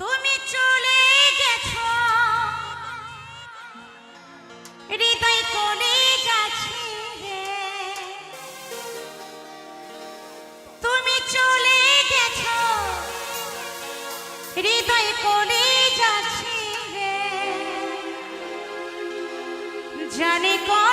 তুমি চলে গেছো। হৃদয় কোনে গেছে তুমি চলে গেছো। হৃদয় কোনে যাচ্ছে জানি কোন